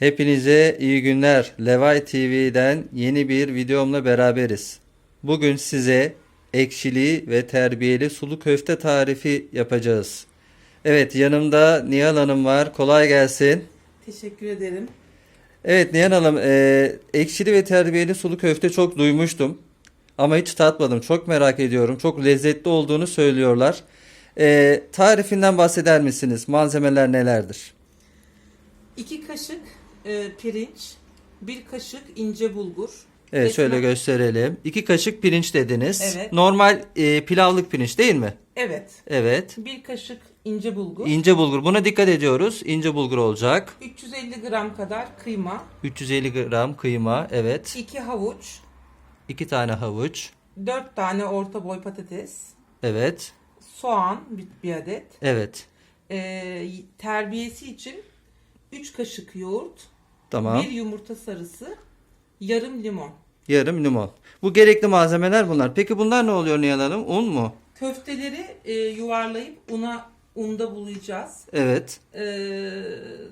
Hepinize iyi günler. Levay TV'den yeni bir videomla beraberiz. Bugün size ekşili ve terbiyeli sulu köfte tarifi yapacağız. Evet yanımda Nihal Hanım var. Kolay gelsin. Teşekkür ederim. Evet Nihal Hanım e, ekşili ve terbiyeli sulu köfte çok duymuştum. Ama hiç tatmadım. Çok merak ediyorum. Çok lezzetli olduğunu söylüyorlar. E, tarifinden bahseder misiniz? Malzemeler nelerdir? 2 kaşık e, pirinç, 1 kaşık ince bulgur. Evet şöyle Ekmek- gösterelim. İki kaşık pirinç dediniz. Evet. Normal e, pilavlık pirinç değil mi? Evet. Evet. 1 kaşık ince bulgur. İnce bulgur. Buna dikkat ediyoruz. İnce bulgur olacak. 350 gram kadar kıyma. 350 gram kıyma. Evet. 2 havuç. İki tane havuç. 4 tane orta boy patates. Evet. Soğan bir, bir adet. Evet. E, terbiyesi için 3 kaşık yoğurt. Tamam. 1 yumurta sarısı. Yarım limon. Yarım limon. Bu gerekli malzemeler bunlar. Peki bunlar ne oluyor Nihal Hanım? Un mu? Köfteleri e, yuvarlayıp una unda bulayacağız. Evet. E,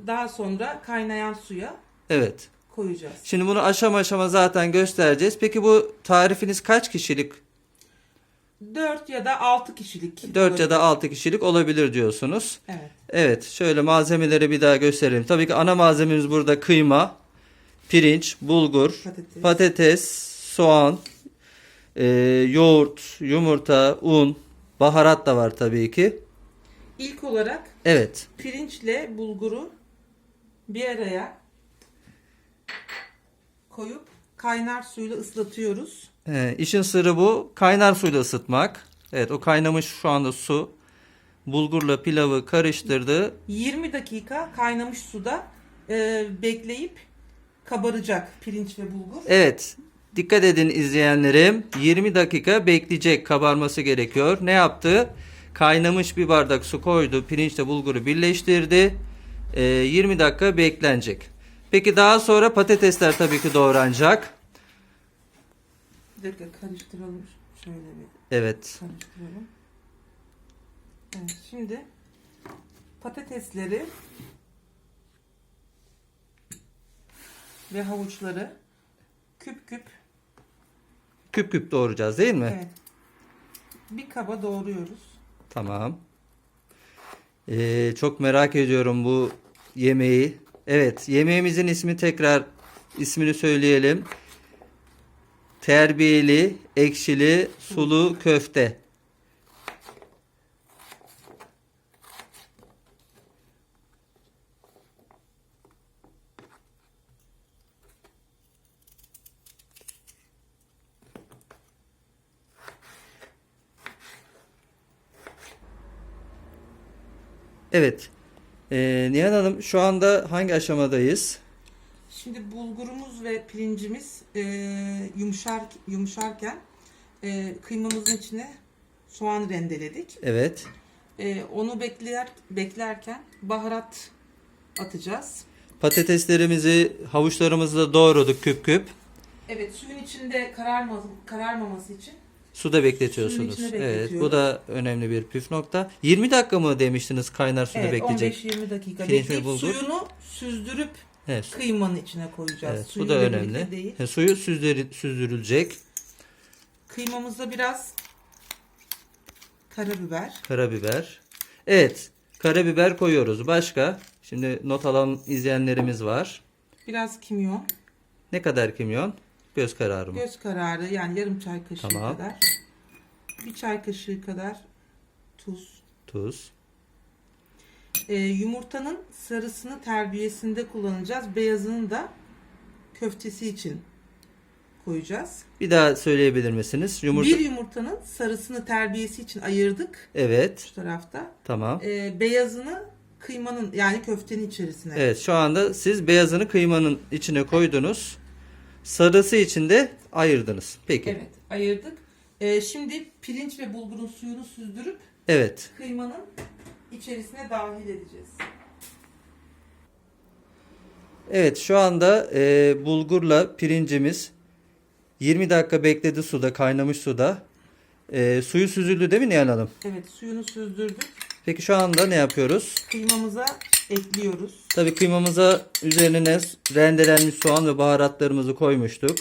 daha sonra kaynayan suya Evet. koyacağız. Şimdi bunu aşama aşama zaten göstereceğiz. Peki bu tarifiniz kaç kişilik? 4 ya da 6 kişilik. 4 ya da 6 kişilik olabilir diyorsunuz. Evet. Evet, şöyle malzemeleri bir daha gösterelim. Tabii ki ana malzememiz burada kıyma, pirinç, bulgur, Patates. patates, soğan, e, yoğurt, yumurta, un, baharat da var tabii ki. İlk olarak Evet, pirinçle bulguru bir araya koyup kaynar suyla ıslatıyoruz. e, işin sırrı bu. Kaynar suyla ısıtmak. Evet, o kaynamış şu anda su. Bulgurla pilavı karıştırdı. 20 dakika kaynamış suda e, bekleyip kabaracak pirinç ve bulgur. Evet. Dikkat edin izleyenlerim. 20 dakika bekleyecek kabarması gerekiyor. Ne yaptı? Kaynamış bir bardak su koydu. Pirinçle bulguru birleştirdi. Ee, 20 dakika beklenecek. Peki daha sonra patatesler tabii ki doğranacak. Bir dakika karıştıralım. Şöyle bir Evet. karıştıralım. Evet, şimdi patatesleri ve havuçları küp küp Küp küp doğrayacağız değil mi? evet, bir kaba doğruyoruz. Tamam. Ee, çok merak ediyorum bu yemeği. Evet, yemeğimizin ismi tekrar ismini söyleyelim. Terbiyeli, ekşili, sulu köfte. Evet. Ee, Nihan Hanım şu anda hangi aşamadayız? Şimdi bulgurumuz ve pirincimiz e, yumuşar yumuşarken e, kıymamızın içine soğan rendeledik. Evet. E, onu bekler beklerken baharat atacağız. Patateslerimizi, havuçlarımızı da doğradık küp küp. Evet suyun içinde kararma, kararmaması için Suda bekletiyorsunuz. Suyun içine Evet, bu da önemli bir püf nokta. 20 dakika mı demiştiniz kaynar suda evet, bekleyecek? 15-20 dakika Pirinç ve bekleyip bulgur. suyunu süzdürüp Evet. kıymanın içine koyacağız. Evet, bu Suyuyla da birlikte önemli. Değil. He, suyu süzdürü- süzdürülecek. Kıymamızda biraz karabiber, Karabiber. Evet, karabiber koyuyoruz. Başka? Şimdi not alan izleyenlerimiz var. biraz kimyon, Ne kadar kimyon? Göz kararı mı? göz kararı yani yarım çay kaşığı Tamam. kadar. Bir çay kaşığı kadar tuz. Tuz. Ee, yumurtanın sarısını terbiyesinde kullanacağız. Beyazını da köftesi için koyacağız. Bir daha söyleyebilir misiniz? Yumurta. Bir yumurtanın sarısını terbiyesi için ayırdık Evet, şu tarafta. tamam. Ee, beyazını kıymanın yani köftenin içerisine. Evet, şu anda siz beyazını kıymanın içine koydunuz. Sarısı için de ayırdınız. Peki. Evet, ayırdık. Ee, şimdi pirinç ve bulgurun suyunu süzdürüp Evet. kıymanın içerisine dahil edeceğiz. Evet şu anda e, bulgurla pirincimiz 20 dakika bekledi suda, kaynamış suda. E, suyu süzüldü değil mi Nihal Hanım? Evet, suyunu süzdürdük. Peki şu anda ne yapıyoruz? Kıymamıza ekliyoruz. Tabii kıymamıza üzerine rendelenmiş soğan ve baharatlarımızı koymuştuk.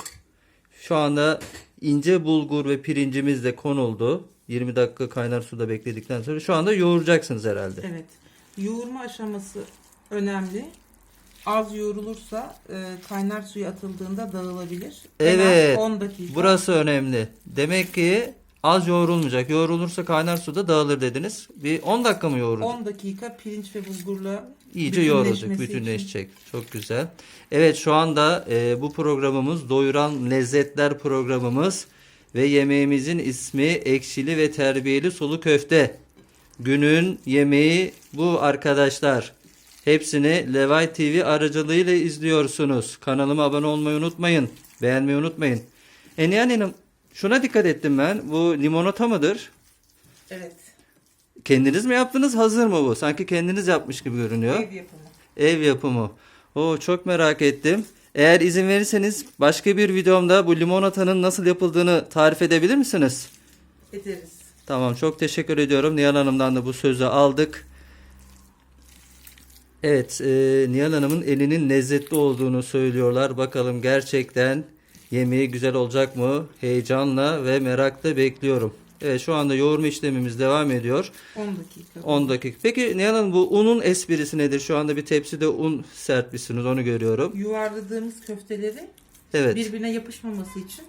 Şu anda ince bulgur ve pirincimiz de konuldu. 20 dakika kaynar suda bekledikten sonra şu anda yoğuracaksınız herhalde. Evet. Yoğurma aşaması önemli. Az yoğrulursa e, kaynar suya atıldığında dağılabilir. En az Evet. 10 dakika. Burası önemli. Demek ki az yoğrulmayacak. Yoğrulursa kaynar suda dağılır dediniz. Bir 10 dakika mı yoğuracak? 10 dakika pirinç ve bulgurla İyice yoğrulacak, bütünleşmesi için. bütünleşecek. Çok güzel. Evet şu anda e, bu programımız Doyuran Lezzetler programımız ve yemeğimizin ismi ekşili ve terbiyeli sulu köfte. Günün yemeği bu arkadaşlar. Hepsini Levay TV aracılığıyla izliyorsunuz. Kanalıma abone olmayı unutmayın. Beğenmeyi unutmayın. Eniyan Hanım şuna dikkat ettim ben. Bu limonata mıdır? Evet. Kendiniz mi yaptınız hazır mı bu? Sanki kendiniz yapmış gibi görünüyor. Ev yapımı. Ev yapımı. Oo çok merak ettim. Eğer izin verirseniz başka bir videomda bu limonatanın nasıl yapıldığını tarif edebilir misiniz? Ederiz. Tamam çok teşekkür ediyorum. Nihal Hanım'dan da bu sözü aldık. Evet e, Nihal Hanım'ın elinin lezzetli olduğunu söylüyorlar. Bakalım gerçekten yemeği güzel olacak mı? Heyecanla ve merakla bekliyorum. Evet şu anda yoğurma işlemimiz devam ediyor. 10 dakika. 10 dakika. Peki Nihal Hanım bu unun esprisi nedir? Şu anda bir tepside un serpmişsiniz onu görüyorum. Yuvarladığımız köfteleri Evet. birbirine yapışmaması için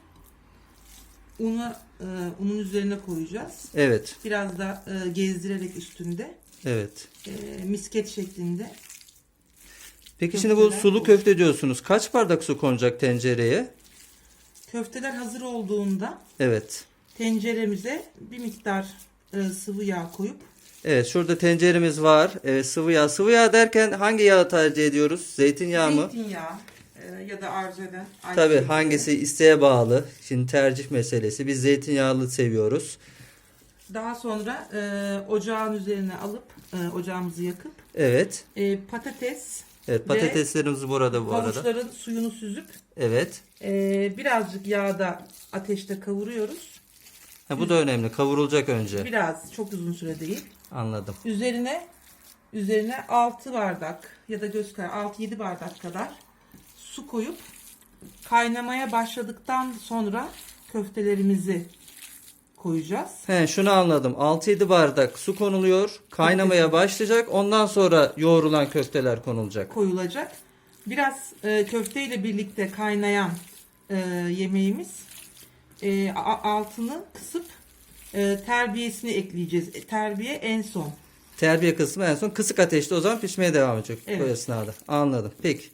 unu e, unun üzerine koyacağız. Evet. Biraz da e, gezdirerek üstünde Evet. e, misket şeklinde Peki şimdi bu Köfteler sulu köfte diyorsunuz. Kaç bardak su konacak tencereye? Köfteler hazır olduğunda Evet. tenceremize bir miktar e, sıvı yağ koyup Evet şurada tenceremiz var. Evet, sıvı yağ. Sıvı yağ derken hangi yağı tercih ediyoruz? Zeytinyağı mı? zeytinyağı e, ya da arzu eden Tabii hangisi isteğe bağlı. Şimdi tercih meselesi. Biz zeytinyağlı seviyoruz. Daha sonra e, ocağın üzerine alıp e, ocağımızı yakıp Evet. e, patates Evet Ve patateslerimiz burada bu arada. havuçların suyunu süzüp Evet. E, birazcık yağda ateşte kavuruyoruz. Ha, bu da önemli. Kavrulacak önce. Biraz çok uzun süre değil. Anladım. Üzerine üzerine 6 bardak ya da göz kararı 6-7 bardak kadar su koyup kaynamaya başladıktan sonra köftelerimizi koyacağız. He, şunu anladım. 6-7 bardak su konuluyor. Kaynamaya başlayacak. Ondan sonra yoğrulan köfteler konulacak. Koyulacak. Biraz e, köfteyle birlikte kaynayan e, yemeğimiz e, altını kısıp e, terbiyesini ekleyeceğiz. E, terbiye en son. Terbiye kısmı en son kısık ateşte o zaman pişmeye devam edecek bu Evet. esnada. Anladım. Peki.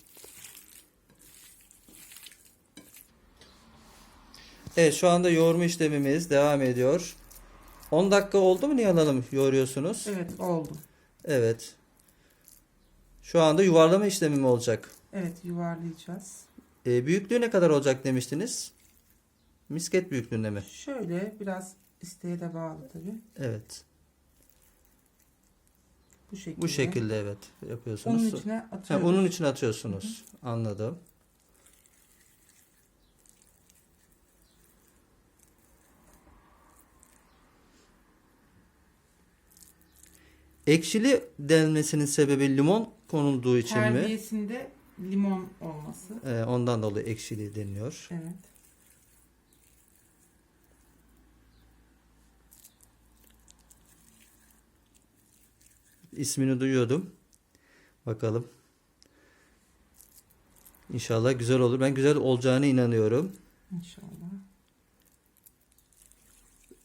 Evet şu anda yoğurma işlemimiz devam ediyor. 10 dakika oldu mu Nihal Hanım yoğuruyorsunuz? Evet oldu. Evet. Şu anda yuvarlama işlemi mi olacak? Evet yuvarlayacağız. Ee, büyüklüğü ne kadar olacak demiştiniz? Misket büyüklüğünde mi? Şöyle biraz isteğe de bağlı tabii. Evet. Bu şekilde. Bu şekilde evet yapıyorsunuz. Onun içine Ha, atıyoruz. unun içine atıyorsunuz. Anladım. Ekşili denmesinin sebebi limon konulduğu için mi? Terbiyesinde limon olması. Ee, ondan dolayı ekşili deniliyor. Evet. İsmini duyuyordum. Bakalım. İnşallah güzel olur. Ben güzel olacağına inanıyorum. İnşallah.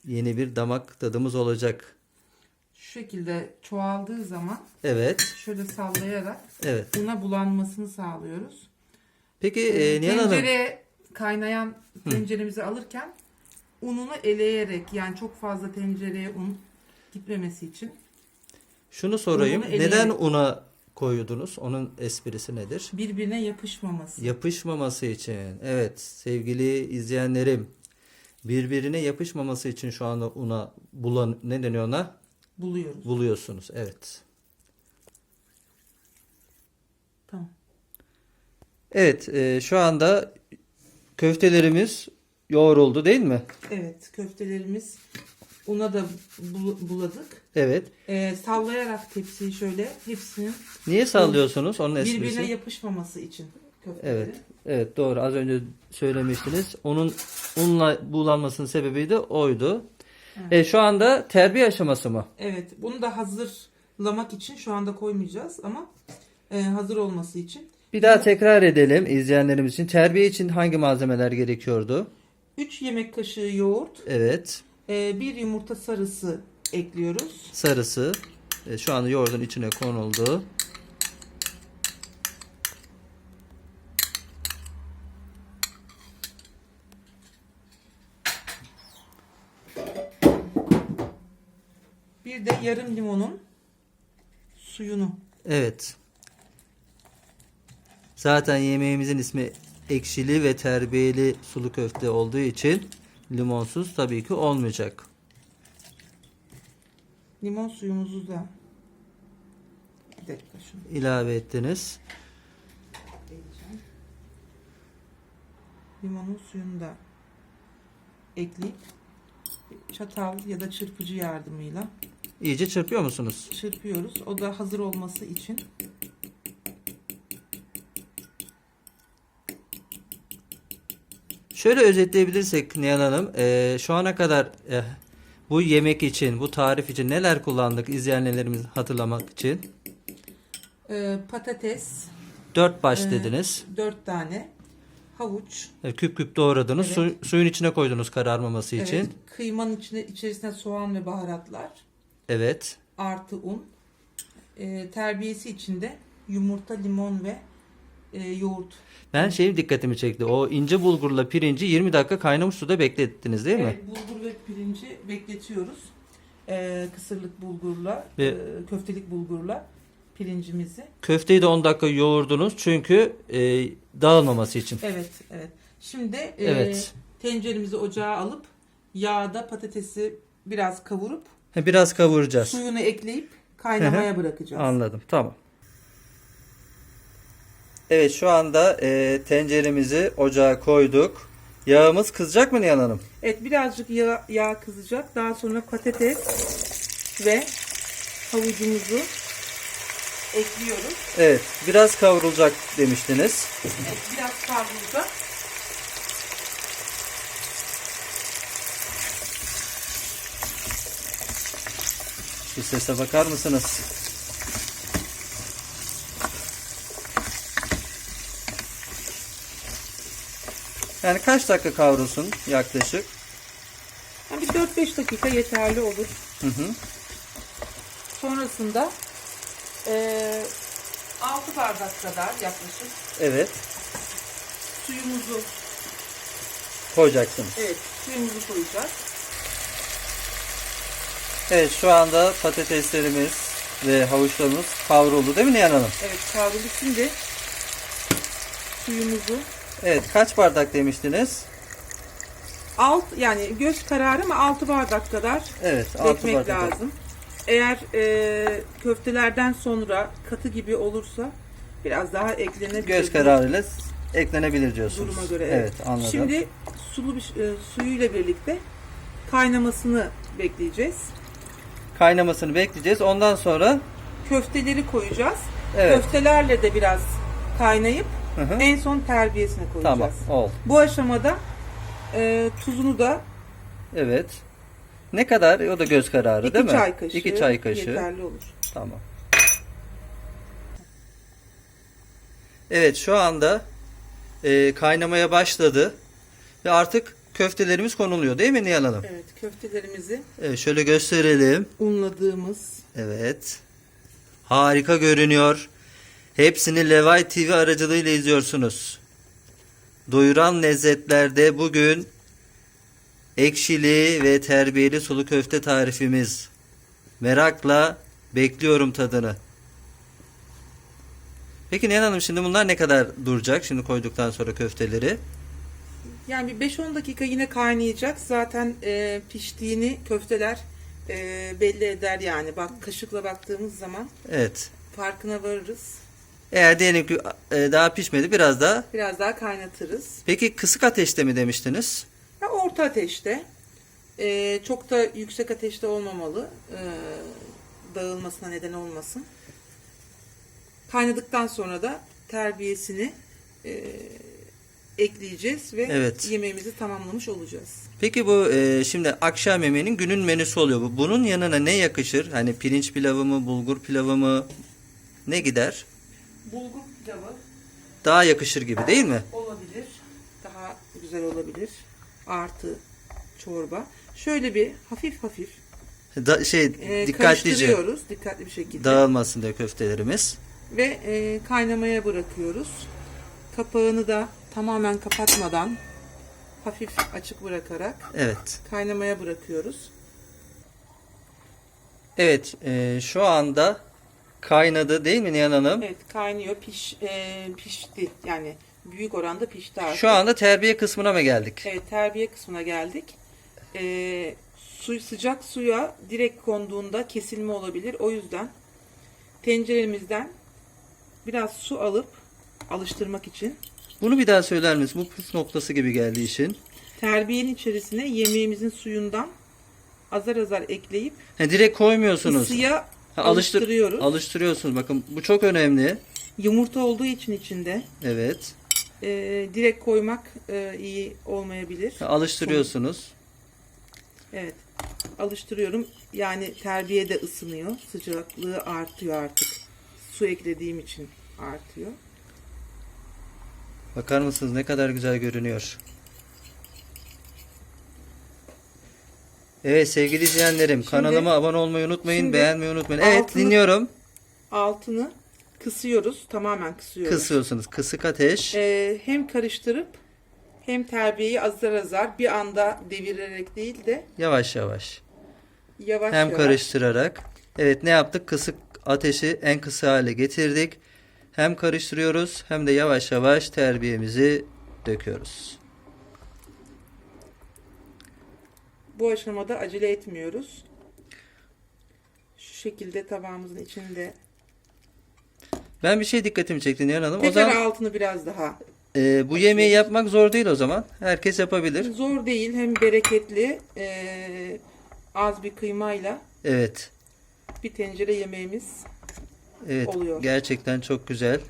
Yeni bir damak tadımız olacak. Şu şekilde çoğaldığı zaman Evet. şöyle sallayarak Evet. una bulanmasını sağlıyoruz. Peki e, Nihal Hanım. Tencereye kaynayan tenceremizi alırken ununu eleyerek yani çok fazla tencereye un gitmemesi için Şunu sorayım. Neden una koyuyordunuz? Onun esprisi nedir? birbirine yapışmaması. Yapışmaması için. Evet sevgili izleyenlerim. Birbirine yapışmaması için şu anda una bulan ne deniyor ona? Buluyoruz. Buluyorsunuz. Evet. Tamam. Evet e, şu anda köftelerimiz yoğruldu değil mi? Evet köftelerimiz una da bul- buladık. Evet. Ee, sallayarak tepsiyi şöyle hepsinin Niye sallıyorsunuz? Onun esprisi. birbirine yapışmaması için köfteleri. Evet. Evet doğru. Az önce söylemiştiniz. Onun unla buğulanmasının sebebi de oydu. E, şu anda terbiye aşaması mı? Evet, bunu da hazırlamak için şu anda koymayacağız ama e, hazır olması için Bir daha tekrar edelim izleyenlerimiz için. Terbiye için hangi malzemeler gerekiyordu? 3 yemek kaşığı yoğurt, Evet. e, bir yumurta sarısı ekliyoruz. Sarısı. E, şu anda yoğurdun içine konuldu. Yarım limonun suyunu. Evet. Zaten yemeğimizin ismi ekşili ve terbiyeli sulu köfte olduğu için limonsuz tabii ki olmayacak. Limon suyumuzu da bir dakika şunu İlave ettiniz. Limonun suyunu da ekleyip çatal ya da çırpıcı yardımıyla İyice çırpıyor musunuz? çırpıyoruz. O da hazır olması için. Şöyle özetleyebilirsek Nihal Hanım, e, şu ana kadar e, bu yemek için, bu tarif için neler kullandık izleyenlerimiz hatırlamak için? Ee, patates Dört baş Ee, dediniz. 4 tane, havuç, E, küp küp doğradınız. Evet. Su- suyun içine koydunuz kararmaması için. evet, kıymanın içine içerisine soğan ve baharatlar, Evet. artı un. Ee, terbiyesi içinde yumurta, limon ve e, yoğurt. Ben şeyim dikkatimi çekti. O ince bulgurla pirinci 20 dakika kaynamış suda beklettiniz değil mi? Evet, bulgur ve pirinci bekletiyoruz. Ee, kısırlık bulgurla, Ve- e, köftelik bulgurla pirincimizi. Köfteyi de 10 dakika yoğurdunuz çünkü e, dağılmaması için. Evet, evet. Şimdi e, Evet. tenceremizi ocağa alıp yağda patatesi biraz kavurup Biraz kavuracağız. suyunu ekleyip kaynamaya bırakacağız. Anladım. Tamam. Evet şu anda e, tenceremizi ocağa koyduk. Yağımız kızacak mı Nihal Hanım? Evet birazcık yağ, yağ kızacak. Daha sonra patates ve havucumuzu ekliyoruz. Evet. Biraz kavrulacak demiştiniz. Evet, biraz kavrulacak. Şu sese bakar mısınız? Yani kaç dakika kavrulsun yaklaşık? Yani bir 4-5 dakika yeterli olur. Hı hı. Sonrasında eee 6 bardak kadar yaklaşık Evet. suyumuzu Koyacaksınız. evet suyumuzu koyacağız. Evet şu anda patateslerimiz ve havuçlarımız kavruldu değil mi Nihal Hanım? Evet kavruldu. Şimdi suyumuzu Evet kaç bardak demiştiniz? alt yani göz kararı ama 6 bardak kadar Evet 6 dökmek bardak. lazım. Eğer e, köftelerden sonra katı gibi olursa biraz daha eklenebilir. Göz kararıyla eklenebilir diyorsunuz. Duruma göre Evet, evet. anladım. Şimdi sulu bir, e, suyuyla birlikte kaynamasını bekleyeceğiz. Kaynamasını bekleyeceğiz. Ondan sonra Köfteleri koyacağız. evet. Köftelerle de biraz kaynayıp Hı hı. en son terbiyesine koyacağız. Tamam oldu. Bu aşamada e, tuzunu da Evet. Ne kadar? O da göz kararı 2 değil mi? çay kaşığı, 2 çay kaşığı. yeterli olur. Tamam. Evet şu anda e, kaynamaya başladı. Ve artık köftelerimiz konuluyor değil mi Nihal Hanım? Evet köftelerimizi Evet, şöyle gösterelim. unladığımız Evet. Harika görünüyor. Hepsini Levay TV aracılığıyla izliyorsunuz. Doyuran lezzetlerde bugün ekşili ve terbiyeli sulu köfte tarifimiz. Merakla bekliyorum tadını. Peki Nihan Hanım şimdi bunlar ne kadar duracak? Şimdi koyduktan sonra köfteleri. Yani bir 5-10 dakika yine kaynayacak. Zaten e, piştiğini köfteler e, belli eder yani. Bak kaşıkla baktığımız zaman Evet. farkına varırız. Eğer diyelim ki e, daha pişmedi biraz daha. Biraz daha kaynatırız. Peki kısık ateşte mi demiştiniz? Ya orta ateşte Ee, çok da yüksek ateşte olmamalı. Ee, dağılmasına neden olmasın. Kaynadıktan sonra da terbiyesini e, ekleyeceğiz ve Evet. yemeğimizi tamamlamış olacağız. Peki bu e, şimdi akşam yemeğinin günün menüsü oluyor bu. Bunun yanına ne yakışır? Hani pirinç pilavı mı, bulgur pilavı mı? Ne gider? Bulgur pilavı Daha yakışır gibi değil mi? olabilir. Daha güzel olabilir. Artı çorba. Şöyle bir hafif hafif Da, şey e, dikkatlice dikkatli bir şekilde. dağılmasın diye köftelerimiz. ve e, kaynamaya bırakıyoruz. Kapağını da tamamen kapatmadan hafif açık bırakarak Evet. kaynamaya bırakıyoruz. Evet, e, şu anda kaynadı değil mi Nihan Hanım? Evet kaynıyor, piş e, pişti. Yani büyük oranda pişti artık. Şu anda terbiye kısmına mı geldik? Evet terbiye kısmına geldik. E, su, sıcak suya direkt konduğunda kesilme olabilir. O yüzden tenceremizden biraz su alıp alıştırmak için Bunu bir daha söyler misin? Bu püf noktası gibi geldiği için. terbiyenin içerisine yemeğimizin suyundan azar azar ekleyip Ha, direkt koymuyorsunuz. ısıya Ha, alıştır- alıştırıyoruz. Alıştırıyorsunuz. Bakın bu çok önemli. Yumurta olduğu için içinde Evet. e, direkt koymak e, iyi olmayabilir. Ha, Alıştırıyorsunuz. Evet. Alıştırıyorum. Yani terbiye de ısınıyor. Sıcaklığı artıyor artık. Su eklediğim için artıyor. Bakar mısınız ne kadar güzel görünüyor. Evet sevgili izleyenlerim kanalıma abone olmayı unutmayın, şimdi beğenmeyi unutmayın. Evet altını- dinliyorum. Altını kısıyoruz. Tamamen kısıyoruz. Kısıyorsunuz. Kısık ateş. E, hem karıştırıp hem terbiyeyi azar azar bir anda devirerek değil de Yavaş yavaş. yavaş Hem yavaş. karıştırarak. Evet ne yaptık? Kısık ateşi en kısa hale getirdik. Hem karıştırıyoruz hem de yavaş yavaş terbiyemizi döküyoruz. Bu aşamada acele etmiyoruz. Şu şekilde tabağımızın içinde. Ben bir şey dikkatimi çekti Nihan Hanım. O Tekrar zaman altını biraz daha. e, bu yemeği yapmak zor değil o zaman. Herkes yapabilir. Zor değil hem bereketli eee, az bir kıymayla Evet. bir tencere yemeğimiz. Evet. Oluyor. Gerçekten çok güzel.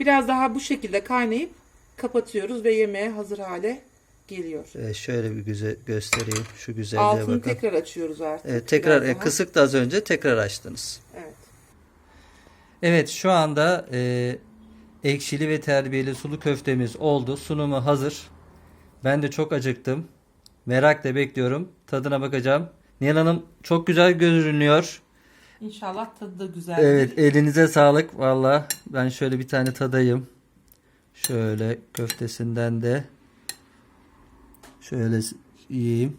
Biraz daha bu şekilde kaynayıp kapatıyoruz ve yemeğe hazır hale geliyor. Ee, şöyle bir güzel göstereyim. Şu güzelliğe Altını bakın. tekrar açıyoruz artık. Evet, tekrar e, kısık da az önce tekrar açtınız. Evet. Evet şu anda e, ekşili ve terbiyeli sulu köftemiz oldu. Sunumu hazır. Ben de çok acıktım. Merakla bekliyorum. Tadına bakacağım. Nihan Hanım çok güzel görünüyor. İnşallah tadı da güzeldir. Evet elinize sağlık. Valla ben şöyle bir tane tadayım. Şöyle köftesinden de şöyle yiyeyim.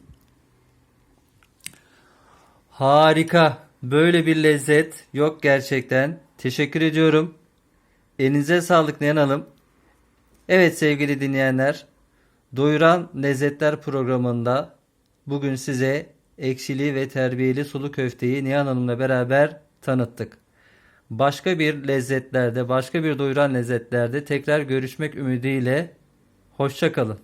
Harika. Böyle bir lezzet yok gerçekten. Teşekkür ediyorum. Elinize sağlık Nihan Hanım. Evet sevgili dinleyenler. Doyuran Lezzetler programında bugün size ekşili ve terbiyeli sulu köfteyi Nihan Hanım'la beraber tanıttık. Başka bir lezzetlerde, başka bir doyuran lezzetlerde tekrar görüşmek ümidiyle hoşçakalın.